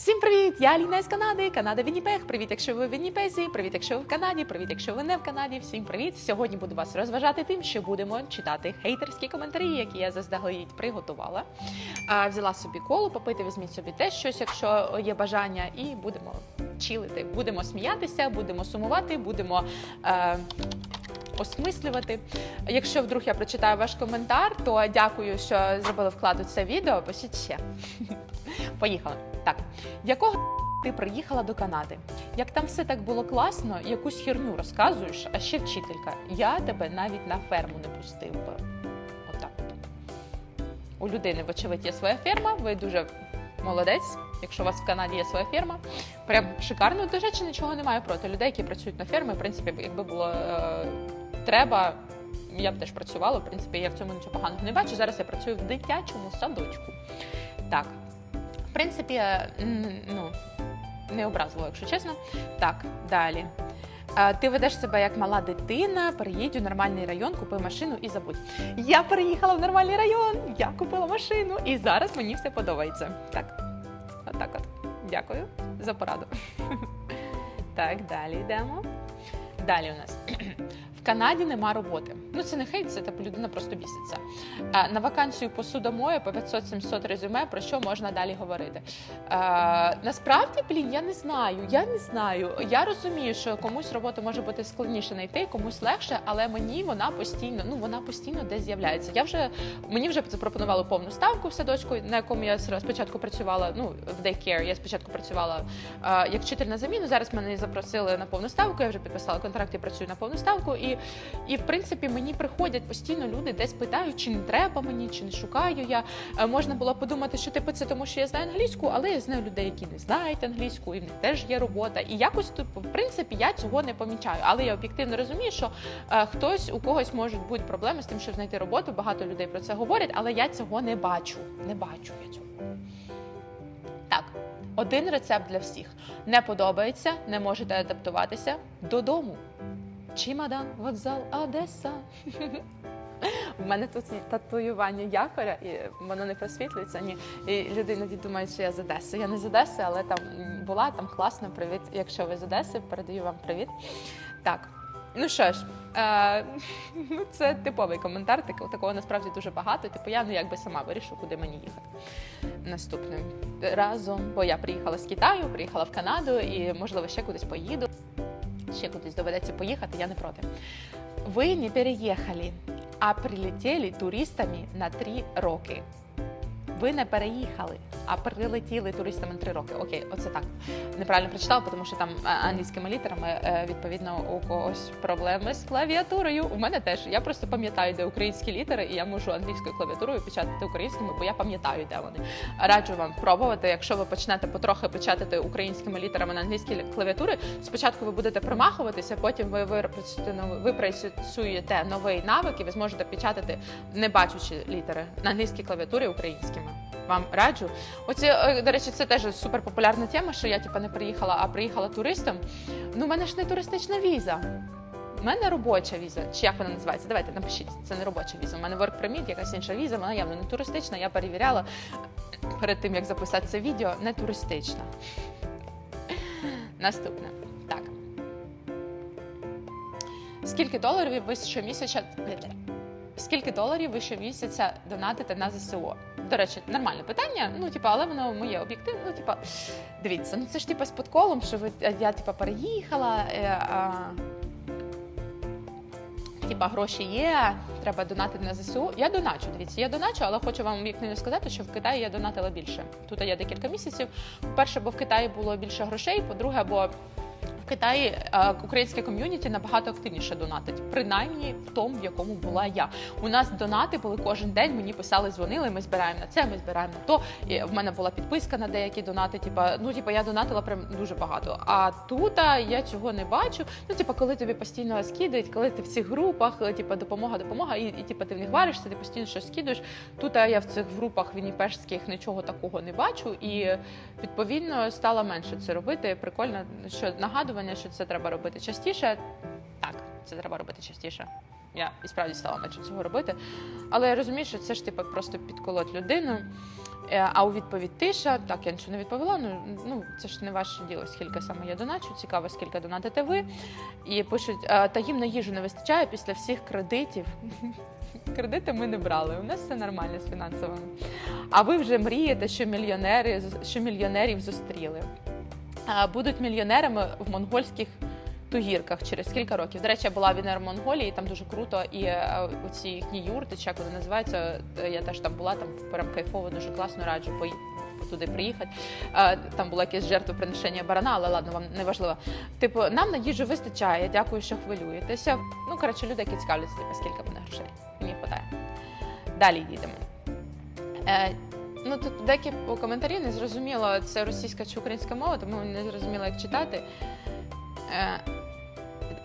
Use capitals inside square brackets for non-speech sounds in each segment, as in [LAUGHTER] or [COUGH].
Всім привіт! Я Аліна із Канади, Канада Вінніпег. Привіт, якщо ви в Вінніпезі, привіт, якщо ви в Канаді, привіт, якщо ви не в Канаді. Всім привіт! Сьогодні буду вас розважати тим, що будемо читати хейтерські коментарі, які я заздалегідь приготувала. Взяла собі колу, попити, візьміть собі теж щось, якщо є бажання, і будемо чилити. Будемо сміятися, будемо сумувати, будемо. Е, осмислювати. Якщо вдруг я прочитаю ваш коментар, то дякую, що зробили вклад у це відео. Пишіть ще. [LAUGHS] Поїхали. Так, якого ти приїхала до Канади? Як там все так було класно, якусь херню розказуєш, а ще вчителька. Я тебе навіть на ферму не пустив би. Отак. от. У людини, вочевидь, є своя ферма, ви дуже молодець. Якщо у вас в Канаді є своя ферма, прям шикарно. До речі, нічого немає проти людей, які працюють на фермі. В принципі, якби було е, треба, я б теж працювала. В принципі, я в цьому нічого поганого не бачу. Зараз я працюю в дитячому садочку. Так, в принципі, ну не образливо, якщо чесно. Так, далі. Ти ведеш себе як мала дитина, переїдь у нормальний район, купи машину і забудь. Я переїхала в нормальний район, я купила машину, і зараз мені все подобається. Так, отак от. Дякую за пораду. [LAUGHS] Так, далі йдемо. Далі у нас. Канаді нема роботи. Ну це не хейт, це типу людина просто біситься. Е, На вакансію посудомою по 500-700 резюме, про що можна далі говорити. Е, насправді, блін, я не знаю. Я не знаю. Я розумію, що комусь роботу може бути складніше знайти, комусь легше, але мені вона постійно, ну вона постійно десь з'являється. Я вже мені вже запропонували повну ставку в садочку, на якому я спочатку працювала. Ну в daycare я спочатку працювала е, як вчитель на заміну. Зараз мене запросили на повну ставку. Я вже підписала контракт і працюю на повну ставку. І, і в принципі мені приходять постійно люди, десь питають, чи не треба мені, чи не шукаю я. Е, можна було подумати, що типу це тому, що я знаю англійську, але я знаю людей, які не знають англійську, і в них теж є робота. І якось типу, в принципі я цього не помічаю. Але я об'єктивно розумію, що е, хтось у когось можуть бути проблеми з тим, щоб знайти роботу. Багато людей про це говорять, але я цього не бачу. Не бачу я цього. Так, один рецепт для всіх. Не подобається, не можете адаптуватися додому. Чимадан, вокзал, Одеса. [LAUGHS] У мене тут татуювання якоря, і воно не просвітлюється. Ні. І люди іноді думають, що я з Одеси. Я не з Одеси, але там була там класно. Привіт. Якщо ви з Одеси, передаю вам привіт. Так. Ну що ж, е, [LAUGHS] ну це типовий коментар, так, такого насправді дуже багато. Типу, я ну якби сама вирішу, куди мені їхати наступним разом. Бо я приїхала з Китаю, приїхала в Канаду і, можливо, ще кудись поїду. Ще кудись доведеться поїхати, я не проти. Ви не переїхали, а прилетіли туристами на три роки. Ви не переїхали, а прилетіли туристами на три роки. Окей, оце так. Неправильно прочитала, тому що там е, англійськими літерами е, відповідно у когось проблеми з клавіатурою. У мене теж. Я просто пам'ятаю, де українські літери, і я можу англійською клавіатурою печатати українськими, бо я пам'ятаю, де вони. Раджу вам пробувати. Якщо ви почнете потрохи печатати українськими літерами на англійській клавіатурі, спочатку ви будете промахуватися, потім ви випрацюєте новий навик, і ви зможете печатати, не бачучи літери на англійській клавіатурі українськими. Вам раджу. Оці, е, до речі, це теж суперпопулярна тема, що я типу, не приїхала, а приїхала туристом. Ну, у мене ж не туристична віза. У мене робоча віза. Чи як вона називається? Давайте напишіть. Це не робоча віза. У мене work permit, якась інша віза, вона явно не туристична. Я перевіряла перед тим, як записати це відео, не туристична. Наступне. Так. Скільки доларів ви щомісяця. Скільки доларів ви щомісяця донатите на ЗСУ? До речі, нормальне питання. Ну, типа, але воно моє об'єктивне. Ну, типа, дивіться, ну це ж типа з подколом, що ви я типа переїхала. Е, а, Типа гроші є, треба донатити на ЗСУ. Я доначу. Дивіться, я доначу, але хочу вам об'єктивно сказати, що в Китаї я донатила більше. Тут я декілька місяців. По-перше, бо в Китаї було більше грошей. По-друге, бо Китаї е, українське ком'юніті набагато активніше донатить, принаймні в тому, в якому була я. У нас донати були кожен день. Мені писали, дзвонили. Ми збираємо на це, ми збираємо на то. І в мене була підписка на деякі донати. Типа, ну типа я донатила прям дуже багато. А тут я цього не бачу. Ну, типа, коли тобі постійно скидають, коли ти в цих групах, типа допомога, допомога, і, і типа ти в них варишся, ти постійно щось скидуєш. Тут я в цих групах вінніпешських нічого такого не бачу, і відповідно стала менше це робити. Прикольно, що нагадування, що це треба робити частіше. Так, це треба робити частіше. я і справді стала менше цього робити. Але я розумію, що це ж типу просто підколоть людину. Е, А у відповідь тиша, так я нічого не відповіла. Ну ну це ж не ваше діло, скільки саме я доначу. Цікаво, скільки донатите ви. І пишуть, «Е, та їм на їжу не вистачає після всіх кредитів. [LAUGHS] Кредити ми не брали. У нас все нормально з фінансовими. А ви вже мрієте, що мільйонери що мільйонерів зустріли. Будуть мільйонерами в монгольських тугірках через кілька років. До речі, я була в Монголії, там дуже круто. І е, оці їхні юрти, як вони називаються, е, я теж там була, там прям кайфово, дуже класно раджу туди приїхати. Е, Там було якесь жертвоприношення барана, але ладно, вам не важливо. Типу, нам на їжу вистачає. Дякую, що хвилюєтеся. Ну коротше, люди, які цікавляться, типу, скільки мене грошей. Мені вистачає. Далі їдемо. Ну тут деякі коментарі не зрозуміло, це російська чи українська мова, тому не зрозуміло, як читати. Е,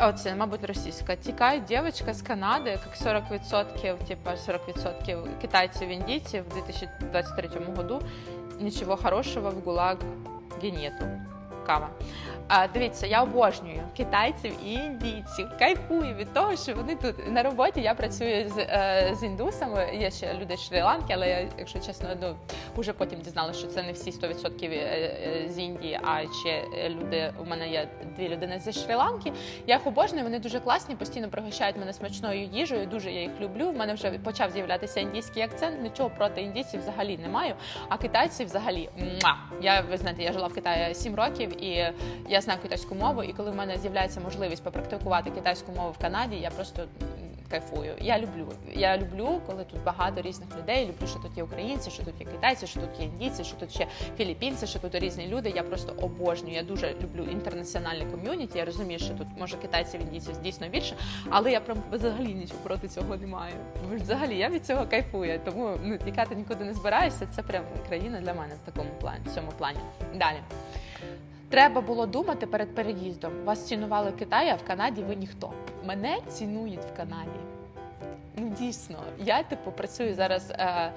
Оце, мабуть, російська. Тікає дівчинка з Канади, як 40%, типа 40% китайців індійців в 2023 году. Нічого хорошого в ГУЛАГ нету. Кава. А, дивіться, я обожнюю китайців і індійців. Кайфую від того, що вони тут на роботі. Я працюю з, е, з індусами. Є ще люди з Шрі-Ланки, але я, якщо чесно, ну вже потім дізналася, що це не всі 100% е, е, з Індії, а ще люди. У мене є дві людини зі Шрі-Ланки. Я їх обожнюю, вони дуже класні, постійно пригощають мене смачною їжею. Дуже я їх люблю. В мене вже почав з'являтися індійський акцент. Нічого проти індійців взагалі не маю. А китайці взагалі! Я ви знаєте, я жила в Китаї 7 років і я знаю китайську мову. І коли в мене з'являється можливість попрактикувати китайську мову в Канаді, я просто кайфую. Я люблю. Я люблю, коли тут багато різних людей. Люблю, що тут є українці, що тут є китайці, що тут є індійці, що тут ще філіппінці, що тут різні люди. Я просто обожнюю. Я дуже люблю інтернаціональне ком'юніті. Я розумію, що тут може китайців, індійців дійсно більше, але я прям взагалі нічого проти цього не маю. Взагалі я від цього кайфую. Тому ну тікати нікуди не збираюся. Це прям країна для мене в такому плані, в цьому плані. Далі. Треба було думати перед переїздом. Вас цінували Китай, а в Канаді ви ніхто. Мене цінують в Канаді. Ну дійсно, я типу працюю зараз. Е,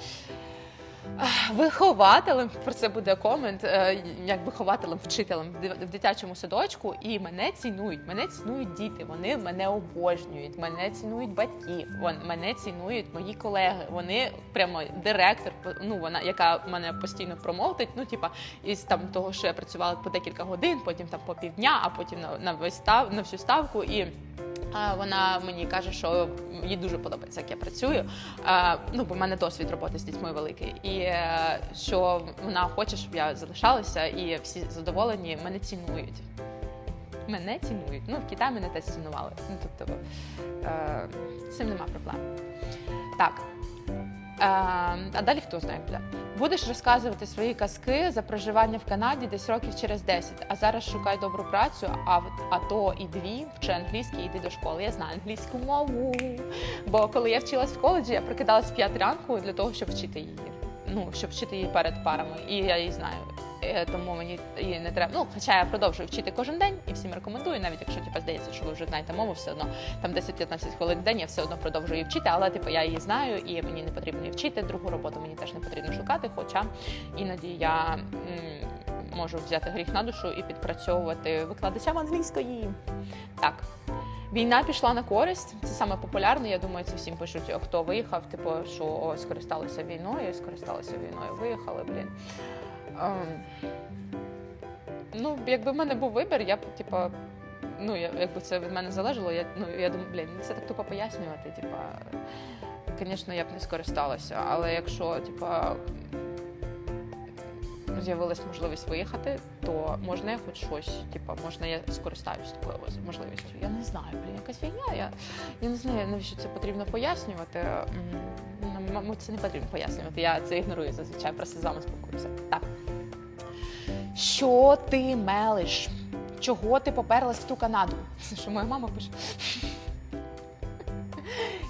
Вихователем про це буде комент, е, як вихователем, вчителем в дитячому садочку, і мене цінують. Мене цінують діти, вони мене обожнюють, мене цінують батьки, мене цінують мої колеги. Вони прямо директор, ну вона яка мене постійно промовтить. Ну, типа, із там того, що я працювала по декілька годин, потім там по півдня, а потім на, на весь став на всю ставку і. Вона мені каже, що їй дуже подобається, як я працюю. Ну, бо в мене досвід роботи з дітьми великий. І е, що вона хоче, щоб я залишалася, і всі задоволені мене цінують. Мене цінують. Ну, в Китаї мене теж цінували. Ну, тобто е, з цим нема проблем. Так. Е, а далі хто знає куди. Будеш розказувати свої казки за проживання в Канаді десь років через 10, а зараз шукай добру працю, а, а то і дві, вчи англійський, іди до школи. Я знаю англійську мову. Бо коли я вчилась в коледжі, я прокидалась в 5 ранку для того, щоб вчити її. Ну, щоб вчити її перед парами. І я її знаю. Е, Тому мені її не треба. Ну, хоча я продовжую вчити кожен день і всім рекомендую, навіть якщо типу, здається, що ви вже знаєте мову, все одно там 10-15 хвилин в день я все одно продовжую її вчити, але типу я її знаю і мені не потрібно її вчити. Другу роботу мені теж не потрібно шукати. Хоча іноді я можу взяти гріх на душу і підпрацьовувати викладачам англійської. Так. Війна пішла на користь. Це саме популярне. Я думаю, це всім пишуть, хто виїхав, типу, що скористалися війною, скористалися війною, виїхали, блін. Ем, ну, якби в мене був вибір, я б, типу, ну, якби це від мене залежало, я, ну, я думаю, блін, це так тупо пояснювати. Типа, звісно, я б не скористалася, але якщо, типа, з'явилась можливість виїхати, то можна я хоч щось, типа, можна я скористаюсь такою можливістю. Я не знаю, блін, якась війна. Я, я не знаю, навіщо це потрібно пояснювати. Ну, це не потрібно пояснювати. Я це ігнорую зазвичай, просто з вами спілкуюся. Так. Що ти мелиш? Чого ти поперлась в ту Канаду? Що моя мама пише.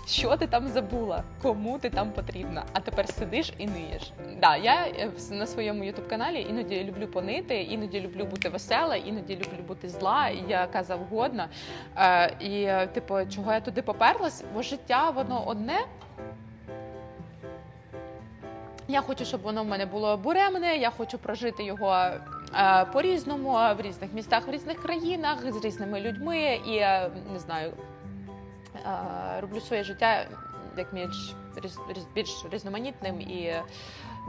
Що ти там забула? Кому ти там потрібна? А тепер сидиш і ниєш. Да, я е, на своєму ютуб каналі іноді люблю понити, іноді люблю бути весела, іноді люблю бути зла, яка завгодно. Е, і, е, типу, чого я туди поперлась? Бо життя воно одне. Я хочу, щоб воно в мене було буремне. Я хочу прожити його е, по-різному, в різних містах, в різних країнах, з різними людьми і е, не знаю. е, роблю своє життя як більш, більш різноманітним і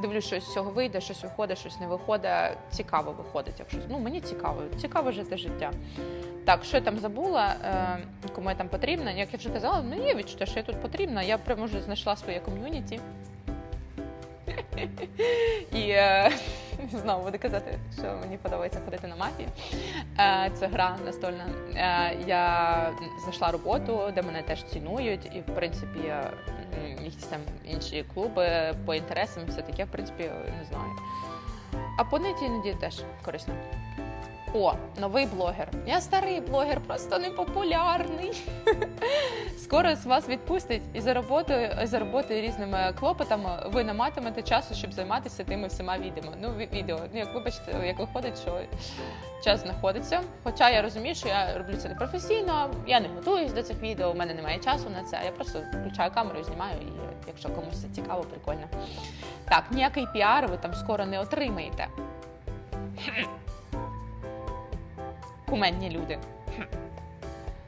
дивлюсь, що з цього вийде, щось виходить, щось не виходить. Цікаво виходить, якщо ну мені цікаво, цікаво жити життя. Так, що я там забула, е, кому я там потрібна. Як я вже казала, ну є відчуття, що я тут потрібна. Я прямо вже знайшла своє ком'юніті. [LAUGHS] І е, [LAUGHS] знову буду казати, що мені подобається ходити на мафію. Е, це гра настольна. Е, я знайшла роботу, де мене теж цінують, і в принципі якісь там інші клуби по інтересам, все таке, в принципі, не знаю. А по іноді теж корисно. О, новий блогер. Я старий блогер, просто непопулярний. [LAUGHS] Скоро з вас відпустять і за роботою, за роботою різними клопотами ви не матимете часу, щоб займатися тими всіма відео. Ну, відео. Ну, як вибачте, як виходить, що час знаходиться. Хоча я розумію, що я роблю це непрофесійно, я не готуюсь до цих відео, у мене немає часу на це. Я просто включаю камеру, знімаю, і якщо комусь це цікаво, прикольно. Так, ніякий піар ви там скоро не отримаєте. Куменні люди.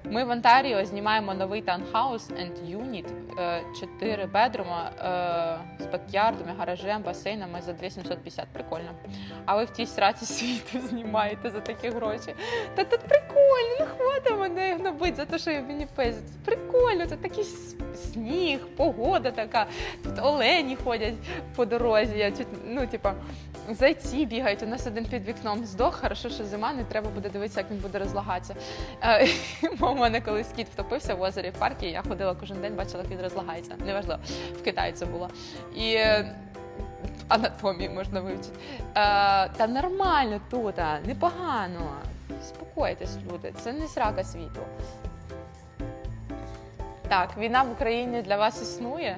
Ми в Онтаріо знімаємо новий таунхаус and unit, 4 бедрума е, з бакярдами, гаражем, басейнами за 2750. Прикольно. А ви в тій сраці світу [LAUGHS] знімаєте за такі гроші. Та тут прикольно, не хватить мене гнобить за те, що я в Вінніпезі. Прикольно, тут такий сніг, погода така. Тут олені ходять по дорозі. Я чуть, ну, типа, зайці бігають. У нас один під вікном здох. Хорошо, що зима, не треба буде дивитися, як він буде розлагатися. Е, [LAUGHS] у мене колись кіт втопився в озері в парку, я ходила кожен день, бачила, як він розлагається. Неважливо, в Китаї це було. І анатомію можна вивчити. Е, та нормально тут, непогано. Спокойтесь, люди, це не срака світу. Так, війна в Україні для вас існує.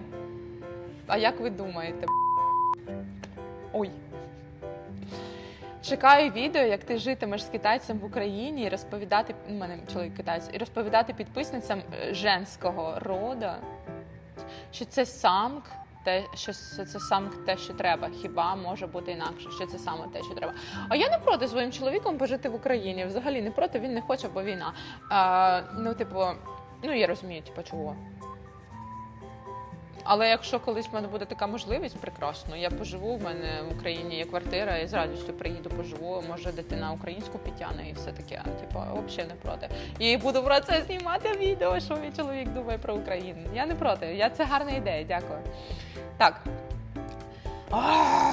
А як ви думаєте? Ой. Чекаю відео, як ти житимеш з китайцем в Україні і розповідати. У мене чоловік китаєць, і розповідати підписницям е, женського рода, що це самк, те, що це самк те, що треба. Хіба може бути інакше, що це саме те, що треба. А я не проти своїм чоловіком пожити в Україні. Взагалі не проти, він не хоче, бо війна. А, ну, типу, ну я розумію, типу, чого. Але якщо колись в мене буде така можливість, прекрасно. Я поживу. В мене в Україні є квартира, і з радістю приїду, поживу. Може, дитина українську підтягне і все таке. Типу, взагалі не проти. І буду про це знімати відео, що мій чоловік думає про Україну. Я не проти. Я це гарна ідея. Дякую. Так.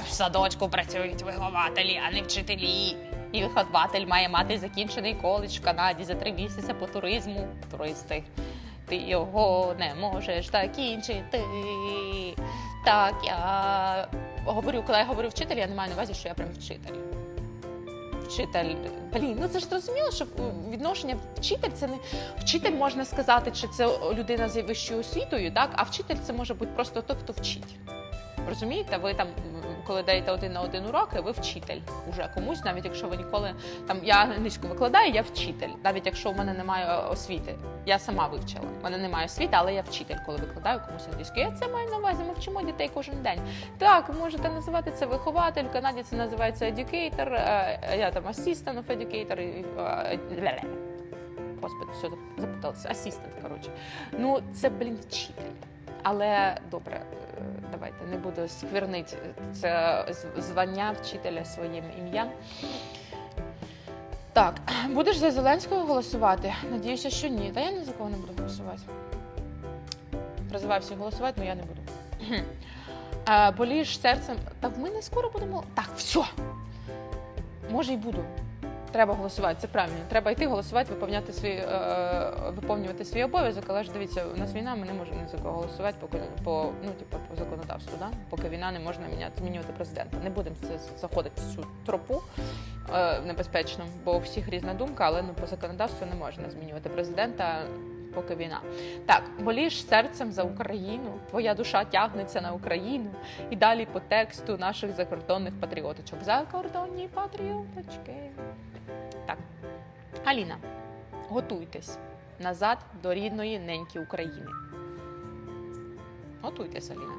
в садочку працюють вихователі, а не вчителі. І вихователь має мати закінчений коледж в Канаді за три місяці по туризму. Туристи. Ти його не можеш закінчити. Так, я говорю, коли я говорю вчитель, я не маю на увазі, що я прям вчитель. Вчитель, блін, ну це ж зрозуміло, що відношення вчитель це не вчитель можна сказати, чи це людина з вищою освітою, так? А вчитель це може бути просто той, хто вчить. Розумієте, ви там, коли даєте один на один уроки, ви вчитель уже комусь, навіть якщо ви ніколи там я англійську викладаю, я вчитель, навіть якщо в мене немає е, освіти. Я сама вивчила. У мене немає освіти, але я вчитель, коли викладаю комусь англійську. Я це маю на увазі. Ми вчимо дітей кожен день. Так, можете називати це вихователь. В Канаді це називається educator, е, Я там assistant of educator. і, е, ле-ле. Господи, все запуталася. Асістент, коротше. Ну, це, блін, вчитель. Але добре, е, давайте не буду сквернити це звання вчителя своїм ім'ям. Так, будеш за Зеленського голосувати? Надіюся, що ні. Та я ні за кого не буду голосувати. Призиваю всіх голосувати, але я не буду. Е, Болієш серцем. Та в мене скоро будемо. Так, все. Може, й буду. Треба голосувати, це правильно. Треба йти голосувати, виповняти свій, е, виповнювати свій обов'язок. Але ж дивіться, у нас війна, ми не можемо за кого голосувати поки по ну типу, по законодавству. Да? Поки війна не можна міняти змінювати президента. Не будемо це заходити в цю тропу е, небезпечну, бо у всіх різна думка, але ну по законодавству не можна змінювати президента. Поки війна. Так, боліш серцем за Україну, твоя душа тягнеться на Україну. І далі по тексту наших закордонних патріоточок. Закордонні патріоточки. Так, Аліна, готуйтесь назад до рідної неньки України. Готуйтесь, Аліна.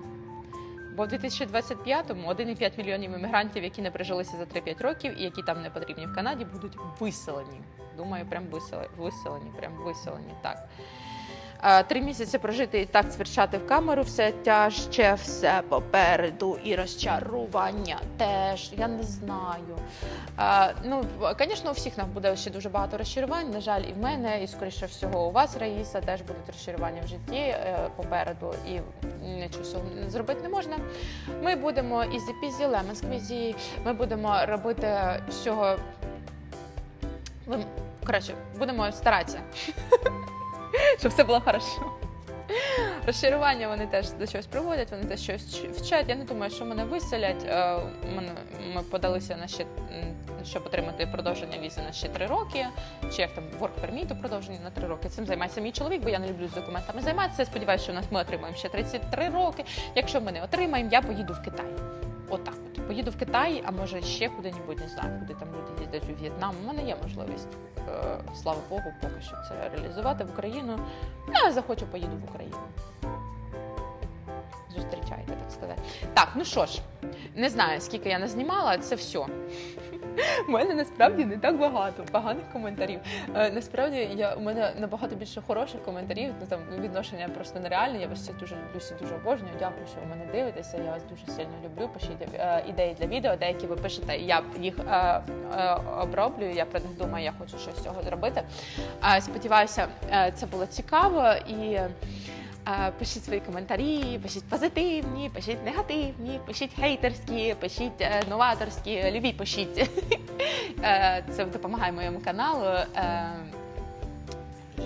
Бо в 2025-му 1,5 мільйонів іммігрантів, які не прижилися за 3-5 років і які там не потрібні в Канаді, будуть виселені. Думаю, прям виселені, прям виселені. Так. Е, Три місяці прожити і так цвірчати в камеру, все тяжче, все попереду і розчарування теж. Я не знаю. Е, Ну, звісно, у всіх нас буде ще дуже багато розчарувань. На жаль, і в мене, і скоріше всього, у вас, Раїса, теж будуть розчарування в житті е, попереду, і нічого зробити не можна. Ми будемо ізі пізі, лемон сквізі, ми будемо робити. Ви- Коротше, будемо старатися, [LAUGHS] щоб все було хорошо. Розчарування вони теж до чогось приводять, вони теж щось вчать. Я не думаю, що мене виселять. Е, ми подалися на ще, щоб отримати продовження візи на ще три роки, чи як там work permit продовження на три роки. Цим займається мій чоловік, бо я не люблю з документами займатися. Сподіваюся, що у нас ми отримаємо ще 33 роки. Якщо ми не отримаємо, я поїду в Китай. Отак от. Поїду в Китай, а може ще куди-небудь, не знаю, куди там люди їздять у В'єтнам. У мене є можливість, е, слава Богу, поки що це реалізувати в Україну. Ну, я захочу, поїду в Україну. Зустрічайте, так сказати. Так, ну що ж, не знаю, скільки я не знімала, це все. У мене насправді не так багато поганих коментарів. Е, насправді я у мене набагато більше хороших коментарів. Ну там відношення просто нереальне. Я вас всіх дуже люблю, всіх дуже обожнюю. Дякую, що ви мене дивитеся. Я вас дуже сильно люблю. Пишіть е, ідеї для відео, деякі ви пишете. Я їх е, е, оброблю. Я про них думаю, я хочу щось з цього зробити. Е, сподіваюся, е, це було цікаво і. Пишіть свої коментарі, пишіть позитивні, пишіть негативні, пишіть хейтерські, пишіть е, новаторські, любі пишіть. [LAUGHS] Е, Це допомагає моєму каналу.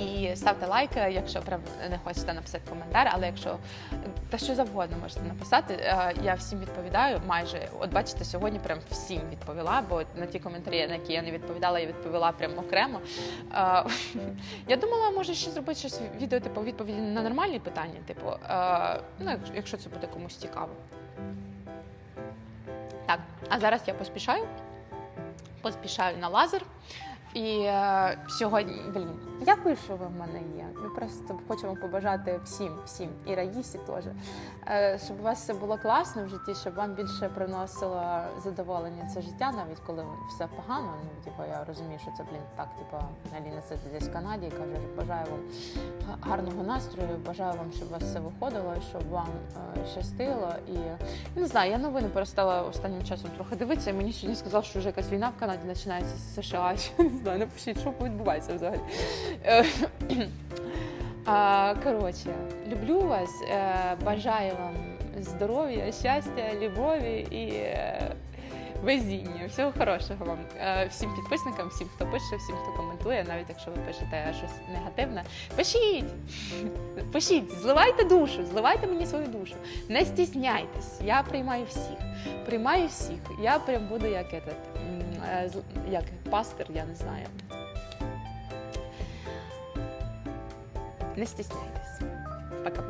І ставте лайк, якщо прям не хочете написати коментар, але якщо та що завгодно можете написати. Е, Я всім відповідаю майже. От бачите, сьогодні прям всім відповіла, бо на ті коментарі, на які я не відповідала, я відповіла прям окремо. Е, [LAUGHS] Я думала, може ще зробити щось відео, типу відповіді на нормальні питання, типу, е, ну, якщо це буде комусь цікаво. Так, а зараз я поспішаю. Поспішаю на лазер. І е, сьогодні, блін, дякую, що ви в мене є. Ми просто хочемо побажати всім, всім, і Раїсі теж, е, щоб у вас все було класно в житті, щоб вам більше приносило задоволення це життя, навіть коли все погано. Ну, типу, я розумію, що це, блін, так, типу, Аліна сидить десь в Канаді і каже, бажаю вам гарного настрою, бажаю вам, щоб у вас все виходило, щоб вам е, щастило. І я не знаю, я новини перестала останнім часом трохи дивитися. і Мені сьогодні сказали, що вже якась війна в Канаді починається з США. Знаю, напишіть, що відбувається взагалі. Е, [CLEARS THROAT] а, Коротше, люблю вас, е, бажаю вам здоров'я, щастя, любові і е, везіння. Всього хорошого вам. Е, Всім підписникам, всім, хто пише, всім, хто коментує, навіть якщо ви пишете щось негативне. Пишіть! [LAUGHS] Пишіть, зливайте душу, зливайте мені свою душу. Не стісняйтесь, я приймаю всіх. Приймаю всіх. Я прям буду як этот, е, як пастир, я не знаю. Не стісняйтесь. Пока.